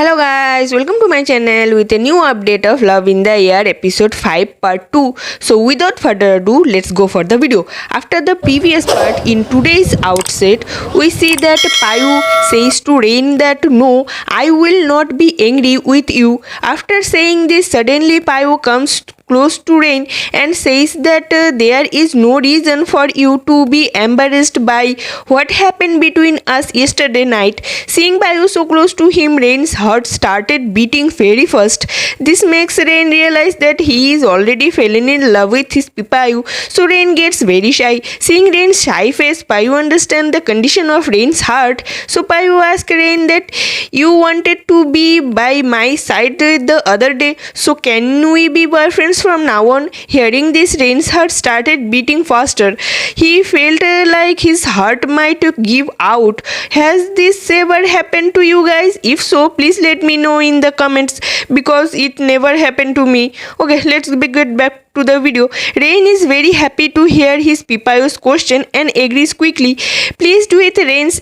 Hello guys, welcome to my channel with a new update of Love in the Air episode 5 part 2. So without further ado, let's go for the video. After the previous part in today's outset, we see that Payu says to Rain that no, I will not be angry with you. After saying this, suddenly Payu comes close to Rain and says that uh, there is no reason for you to be embarrassed by what happened between us yesterday night. Seeing Payu so close to him, Rain's heart started beating very fast. This makes Rain realize that he is already fallen in love with his Payu. So Rain gets very shy. Seeing Rain's shy face, Payu understands the condition of Rain's heart. So Payu asks Rain that you wanted to be by my side the other day. So can we be boyfriends from now on? Hearing this, Rain's heart started beating faster. He felt uh, like his heart might give out. Has this ever happened to you guys? If so, please let me know in the comments because it never happened to me. Okay, let's get back to the video. Rain is very happy to hear his Pipayu's question and agrees quickly. Pleased with Rain's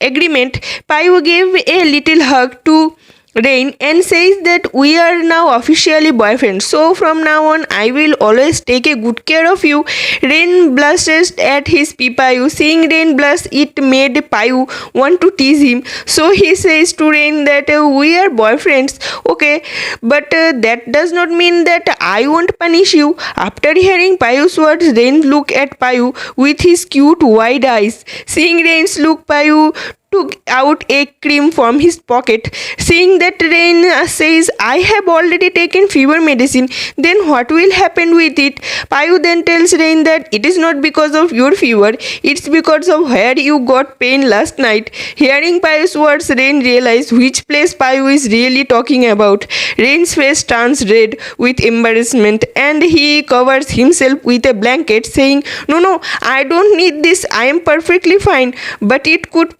agreement, Payu gave a little hug to Rain and says that we are now officially boyfriends. So from now on, I will always take a good care of you. Rain blushes at his Pipayu. Seeing Rain blush, it made Payu want to tease him. So he says to Rain that uh, we are boyfriends. Okay, but uh, that does not mean that I won't punish you. After hearing Payu's words, Rain look at Payu with his cute wide eyes. Seeing Rain's look, Payu took out a cream from his pocket. Seeing that Rain says, I have already taken fever medicine, then what will happen with it? Payu then tells Rain that it is not because of your fever, it's because of where you got pain last night. Hearing Payu's words, Rain realizes which place Payu is really talking about. Rain's face turns red with embarrassment and he covers himself with a blanket, saying, No, no, I don't need this, I am perfectly fine. But it could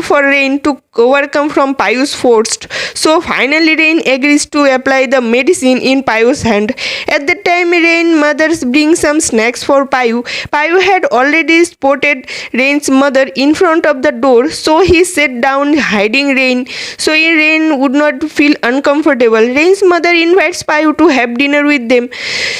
for Rain to overcome from Payu's forced. So finally Rain agrees to apply the medicine in Payu's hand. At the time Rain mothers bring some snacks for Payu. Payu had already spotted Rain's mother in front of the door, so he sat down hiding Rain so Rain would not feel uncomfortable. Rain's mother invites Payu to have dinner with them.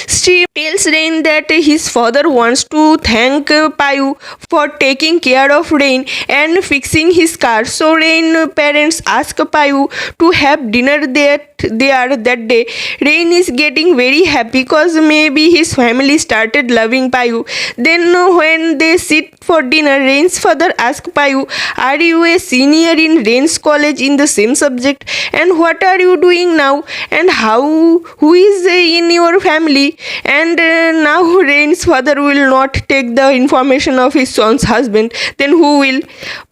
She tells Rain that his father wants to thank Payu for taking care of Rain and fixing his car. So Rain parents ask Payu to have dinner there there that day. Rain is getting very happy because maybe his family started loving Payu. Then when they sit for dinner, Rain's father asks Payu, Are you a senior in Rain's college in the same subject? And what are you doing now? And how who is in your family? And uh, now Rain's father will not take the information of his son's husband. Then who will?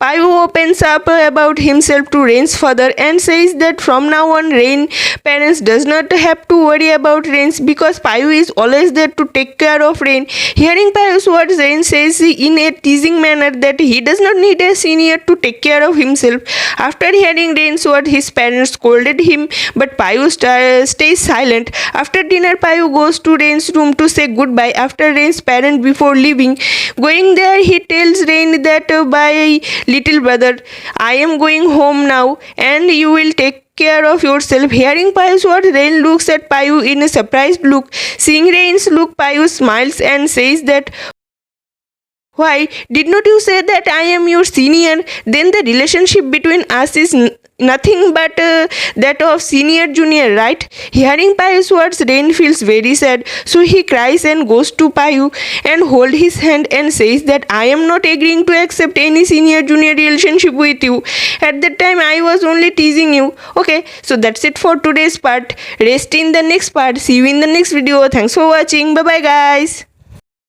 Payu opens up about himself to Rain's father and says that from now on Rain parents does not have to worry about Rain because Payu is always there to take care of Rain. Hearing Payu's words, Rain says in a teasing manner that he does not need a senior to take care of himself. After hearing Rain's words, his parents scolded him, but Payu st- stays silent. After dinner, Payu goes to Rain's room to say goodbye after Rain's parents before leaving. Going there, he tells Rain that uh, by little brother, I am going home now and you will take care of yourself. Hearing Payu's words, Rain looks at Payu in a surprised look. Seeing Rain's look, Payu smiles and says that why did not you say that I am your senior? Then the relationship between us is n- nothing but uh, that of senior junior, right? Hearing Payu's words, Rain feels very sad. So he cries and goes to Payu and hold his hand and says that I am not agreeing to accept any senior junior relationship with you. At that time I was only teasing you. Okay, so that's it for today's part. Rest in the next part. See you in the next video. Thanks for watching. Bye bye guys.